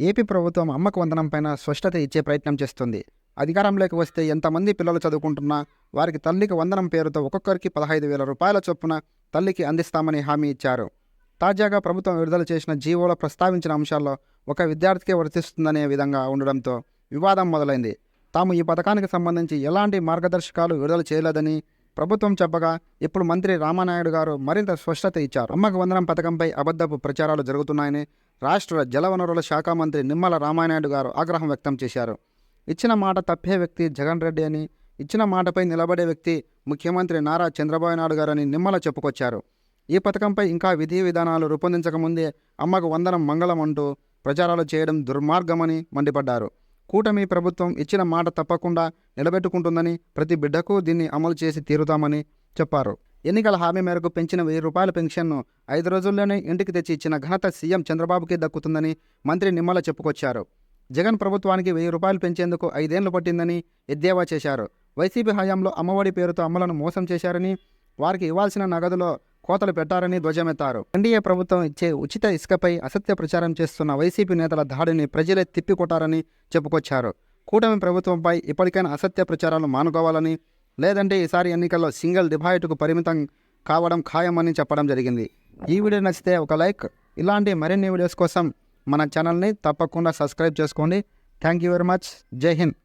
AP ప్రభుత్వం అమ్మకు వందనం పైన స్పష్టత ఇచ్చే ప్రయత్నం చేస్తుంది. అధికారంలోకి వస్తే ఎంతమంది పిల్లలు చదువుకుంటున్నా వారికి తల్లికి వందనం పేరుతో ఒక్కొక్కరికి పదహైదు వేల రూపాయల చొప్పున తల్లికి అందిస్తామని హామీ ఇచ్చారు. తాజాగా ప్రభుత్వం విడుదల చేసిన జీవోలో ప్రస్తావించిన అంశాల్లో ఒక విద్యార్థికే వర్తిస్తుందనే విధంగా ఉండడంతో వివాదం మొదలైంది. తాము ఈ పథకానికి సంబంధించి ఎలాంటి మార్గదర్శకాలు విడుదల చేయలేదని ప్రభుత్వం చెప్పగా ఇప్పుడు మంత్రి రామానాయుడు గారు మరింత స్పష్టత ఇచ్చారు. అమ్మకు వందనం పథకంపై అబద్ధపు ప్రచారాలు జరుగుతున్నాయని రాష్ట్ర జలవనరుల శాఖ మంత్రి నిమ్మల రామానాయుడు గారు ఆగ్రహం వ్యక్తం చేశారు. ఇచ్చిన మాట తప్పే వ్యక్తి జగన్ రెడ్డి అని ఇచ్చిన మాటపై నిలబడే వ్యక్తి ముఖ్యమంత్రి నారా చంద్రబాబు నాయుడు గారని నిమ్మల చెప్పుకొచ్చారు. ఈ పథకంపై ఇంకా విధి విధానాలు రూపొందించకముందే అమ్మకు వందనం మంగళం అంటూ ప్రచారాలు చేయడం దుర్మార్గమని మండిపడ్డారు. కూటమి ప్రభుత్వం ఇచ్చిన మాట తప్పకుండా నిలబెట్టుకుంటుందని ప్రతి బిడ్డకు దీన్ని అమలు చేసి తీరుతామని చెప్పారు. ఎన్నికల హామీ మేరకు పెంచిన వెయ్యి రూపాయల పెన్షన్ను ఐదు రోజుల్లోనే ఇంటికి తెచ్చి ఇచ్చిన ఘనత సీఎం చంద్రబాబుకే దక్కుతుందని మంత్రి నిమ్మల చెప్పుకొచ్చారు. జగన్ ప్రభుత్వానికి వెయ్యి రూపాయలు పెంచేందుకు ఐదేళ్ళు పట్టిందని ఎద్దేవా చేశారు. వైసీపీ హయాంలో అమ్మఒడి పేరుతో అమ్మలను మోసం చేశారని వారికి ఇవ్వాల్సిన నగదులో కోతలు పెట్టారని ధ్వజమెత్తారు. ఎన్డీఏ ప్రభుత్వం ఇచ్చే ఉచిత ఇసుకపై అసత్య ప్రచారం చేస్తున్న వైసీపీ నేతల దాడిని ప్రజలే తిప్పికొట్టారని చెప్పుకొచ్చారు. కూటమి ప్రభుత్వంపై ఇప్పటికైనా అసత్య ప్రచారాలు మానుకోవాలని లేదంటే ఈసారి ఎన్నికల్లో సింగిల్ డిపాజిట్కు పరిమితం కావడం ఖాయమని చెప్పడం జరిగింది. ఈ వీడియో నచ్చితే ఒక లైక్ ఇలాంటి మరిన్ని వీడియోస్ కోసం మన ఛానల్ని తప్పకుండా సబ్స్క్రైబ్ చేసుకోండి. Thank you very much. జై హింద్.